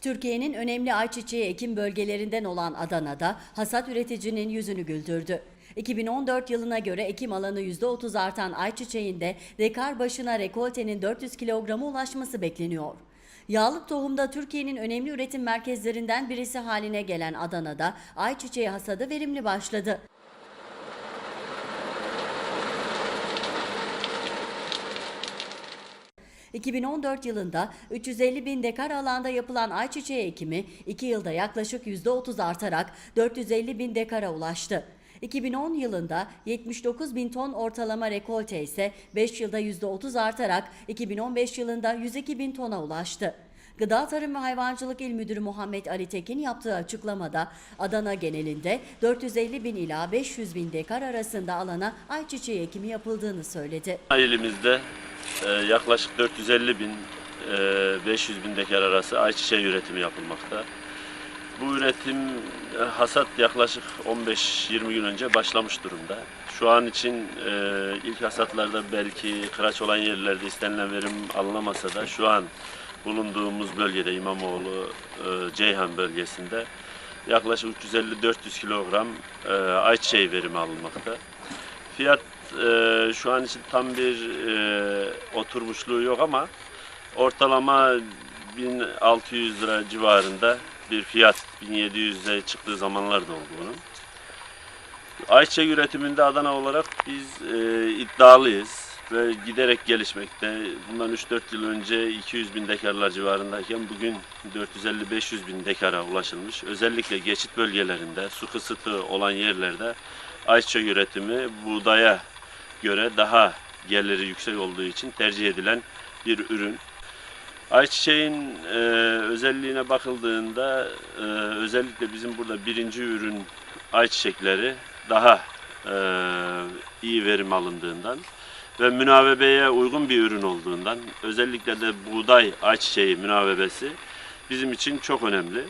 Türkiye'nin önemli ayçiçeği ekim bölgelerinden olan Adana'da hasat üreticinin yüzünü güldürdü. 2014 yılına göre ekim alanı %30 artan ayçiçeğinde dekar başına rekoltenin 400 kilograma ulaşması bekleniyor. Yağlık tohumda Türkiye'nin önemli üretim merkezlerinden birisi haline gelen Adana'da ayçiçeği hasadı verimli başladı. ...2014 yılında 350 bin dekar alanda yapılan ayçiçeği ekimi 2 yılda yaklaşık %30 artarak 450 bin dekara ulaştı. 2010 yılında 79 bin ton ortalama rekolte ise 5 yılda %30 artarak 2015 yılında 102 bin tona ulaştı. Gıda Tarım ve Hayvancılık İl Müdürü Muhammed Ali Tekin yaptığı açıklamada Adana genelinde 450 bin ila 500 bin dekar arasında alana ayçiçeği ekimi yapıldığını söyledi. Elimizde e, yaklaşık 450 bin, e, 500 bin dekar arası ayçiçeği üretimi yapılmakta. Bu üretim e, hasat yaklaşık 15-20 gün önce başlamış durumda. Şu an için e, ilk hasatlarda belki kıraç olan yerlerde istenilen verim alınamasa da şu an bulunduğumuz bölgede İmamoğlu e, Ceyhan bölgesinde yaklaşık 350-400 kilogram e, ayçiçeği verimi alınmakta. Fiyat e, şu an için tam bir e, oturmuşluğu yok ama ortalama 1600 lira civarında bir fiyat 1700'e çıktığı zamanlar da oldu bunun. Ayçiçeği üretiminde Adana olarak biz e, iddialıyız ve giderek gelişmekte. Bundan 3-4 yıl önce 200 bin dekarlar civarındayken bugün 450-500 bin dekara ulaşılmış. Özellikle geçit bölgelerinde, su kısıtı olan yerlerde ayçiçeği üretimi buğdaya göre daha geliri yüksek olduğu için tercih edilen bir ürün. Ayçiçeğin e, özelliğine bakıldığında e, özellikle bizim burada birinci ürün ayçiçekleri daha e, iyi verim alındığından ve münavebeye uygun bir ürün olduğundan özellikle de buğday ayçiçeği münavebesi bizim için çok önemli.